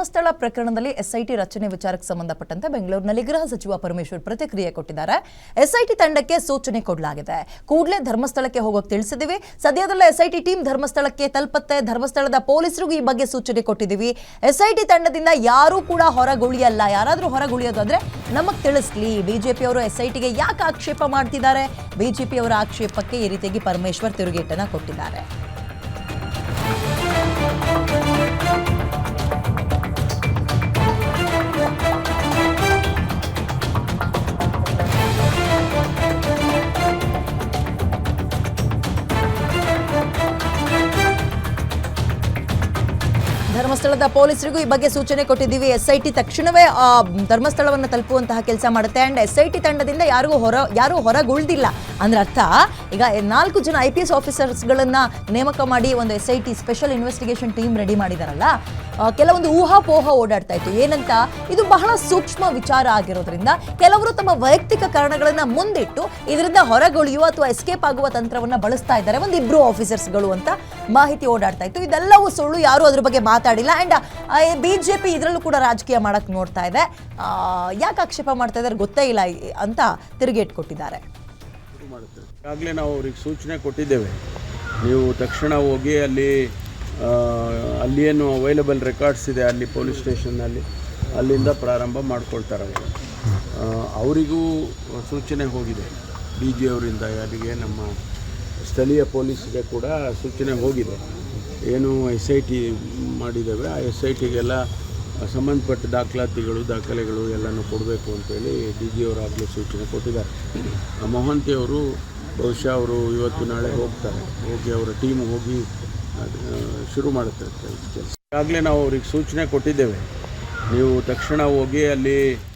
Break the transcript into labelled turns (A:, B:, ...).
A: ಧರ್ಮಸ್ಥಳ ಪ್ರಕರಣದಲ್ಲಿ ಎಸ್ಐಟಿ ರಚನೆ ವಿಚಾರಕ್ಕೆ ಸಂಬಂಧಪಟ್ಟಂತೆ ಬೆಂಗಳೂರಿನಲ್ಲಿ ಗೃಹ ಸಚಿವ ಪರಮೇಶ್ವರ್ ಪ್ರತಿಕ್ರಿಯೆ ಕೊಟ್ಟಿದ್ದಾರೆ. ಎಸ್ಐಟಿ ತಂಡಕ್ಕೆ ಸೂಚನೆ ಕೊಡಲಾಗಿದೆ. ಕೂಡಲೇ ಧರ್ಮಸ್ಥಳಕ್ಕೆ ಹೋಗೋಕೆ ತಿಳಿಸಿದ್ದೀವಿ ಸದ್ಯದಲ್ಲೇ ಎಸ್ಐಟಿ ಟೀಮ್ ಧರ್ಮಸ್ಥಳಕ್ಕೆ ತಲುಪತ್ತೆ. ಧರ್ಮಸ್ಥಳದ ಪೊಲೀಸರಿಗೂ ಈ ಬಗ್ಗೆ ಸೂಚನೆ ಕೊಟ್ಟಿದ್ದೀವಿ ಎಸ್ಐಟಿ ತಂಡದಿಂದ ಯಾರೂ ಕೂಡ ಹೊರಗುಳಿಯಲ್ಲ. ಯಾರಾದರೂ ಹೊರಗುಳಿಯೋದು ಅಂದರೆ ನಮಗೆ ತಿಳಿಸ್ಲಿ. ಬಿಜೆಪಿ ಅವರು ಎಸ್ಐಟಿಗೆ ಯಾಕೆ ಆಕ್ಷೇಪ ಮಾಡ್ತಿದ್ದಾರೆ? ಬಿಜೆಪಿ ಅವರ ಆಕ್ಷೇಪಕ್ಕೆ ಈ ರೀತಿಯಾಗಿ ಪರಮೇಶ್ವರ್ ತಿರುಗೇಟನ್ನು ಕೊಟ್ಟಿದ್ದಾರೆ. ಧರ್ಮಸ್ಥಳದ ಪೊಲೀಸರಿಗೂ ಈ ಬಗ್ಗೆ ಸೂಚನೆ ಕೊಟ್ಟಿದ್ದೀವಿ. ಎಸ್ಐಟಿ ತಕ್ಷಣವೇ ಆ, ಧರ್ಮಸ್ಥಳವನ್ನು ತಲುಪುವಂತಹ ಕೆಲಸ ಮಾಡುತ್ತೆ. ಅಂಡ್ ಎಸ್ಐಟಿ ತಂಡದಿಂದ ಯಾರಿಗೂ ಹೊರ ಯಾರೂ ಹೊರಗುಳ್ದಿಲ್ಲ. ಅಂದ್ರೆ ಅರ್ಥ ಈಗ ನಾಲ್ಕು ಜನ ಐ ಪಿ ಎಸ್ ಆಫೀಸರ್ಸ್ಗಳನ್ನ ನೇಮಕ ಮಾಡಿ ಒಂದು S I T special investigation team ready ಮಾಡಿದಾರಲ್ಲ ಕೆಲವೊಂದು ಊಹಾಪೋಹ ಓಡಾಡ್ತಾ ಇತ್ತು. ಏನಂತ ಇದು ಬಹಳ ಸೂಕ್ಷ್ಮ ವಿಚಾರ ಆಗಿರೋದ್ರಿಂದ ಕೆಲವರು ತಮ್ಮ ವೈಯಕ್ತಿಕ ಕಾರಣಗಳನ್ನ ಮುಂದಿಟ್ಟು ಇದರಿಂದ ಹೊರಗುಳಿಯುವ ಅಥವಾ ಎಸ್ಕೇಪ್ ಆಗುವ ತಂತ್ರವನ್ನ ಬಳಸ್ತಾ ಇದ್ದಾರೆ. ಒಂದಿಬ್ರು ಆಫೀಸರ್ಸ್ಗಳು ಅಂತ ಮಾಹಿತಿ ಓಡಾಡ್ತಾ ಇತ್ತು. ಇದೆಲ್ಲವೂ ಸುಳ್ಳು ಯಾರು ಅದ್ರ ಬಗ್ಗೆ ಮಾತಾಡಿಲ್ಲ. ಅಂಡ್ ಪಿ ಇದರಲ್ಲೂ ಕೂಡ ರಾಜಕೀಯ ಮಾಡಕ್ ನೋಡ್ತಾ ಇದೆ. ಯಾಕೆ ಆಕ್ಷೇಪ ಮಾಡ್ತಾ ಇದ್ದಾರೆ ಗೊತ್ತೇ ಇಲ್ಲ ಅಂತ ತಿರುಗೇಟ್ ಕೊಟ್ಟಿದ್ದಾರೆ.
B: ಈಗಾಗಲೇ ನಾವು ಅವ್ರಿಗೆ ಸೂಚನೆ ಕೊಟ್ಟಿದ್ದೇವೆ. ನೀವು ತಕ್ಷಣ ಹೋಗಿ ಅಲ್ಲಿ ಅಲ್ಲಿ ಏನು ಅವೈಲೇಬಲ್ ರೆಕಾರ್ಡ್ಸ್ ಇದೆ, ಅಲ್ಲಿ ಪೊಲೀಸ್ ಸ್ಟೇಷನ್ನಲ್ಲಿ ಅಲ್ಲಿಂದ ಪ್ರಾರಂಭ ಮಾಡ್ಕೊಳ್ತಾರೆ ಅವರು. ಅವರಿಗೂ ಸೂಚನೆ ಹೋಗಿದೆ. ಡಿ ಜಿ ಅವರಿಂದ, ಅಲ್ಲಿಗೆ ನಮ್ಮ ಸ್ಥಳೀಯ ಪೊಲೀಸ್ಗೆ ಕೂಡ ಸೂಚನೆ ಹೋಗಿದೆ. ಏನು ಎಸ್ ಐ ಟಿ ಮಾಡಿದ್ದೇವೆ, ಆ ಎಸ್ ಐ ಟಿಗೆಲ್ಲ ಸಂಬಂಧಪಟ್ಟ ದಾಖಲಾತಿಗಳು, ದಾಖಲೆಗಳು ಎಲ್ಲನೂ ಕೊಡಬೇಕು ಅಂತೇಳಿ ಡಿ ಜಿ ಅವರಾಗಲೇ ಸೂಚನೆ ಕೊಟ್ಟಿದ್ದಾರೆ. ಆ ಮೊಹಂತಿ ಅವರು ಬಹುಶಃ ಅವರು ಇವತ್ತು ನಾಳೆ ಹೋಗ್ತಾರೆ, ಹೋಗಿ ಅವರ ಟೀಮ್ ಹೋಗಿ ಶುರು ಮಾಡುತ್ತೆ ಕೆಲಸ ಈಗಾಗಲೇ ನಾವು ಅವ್ರಿಗೆ ಸೂಚನೆ ಕೊಟ್ಟಿದ್ದೇವೆ. ನೀವು ತಕ್ಷಣ ಹೋಗಿ ಅಲ್ಲಿ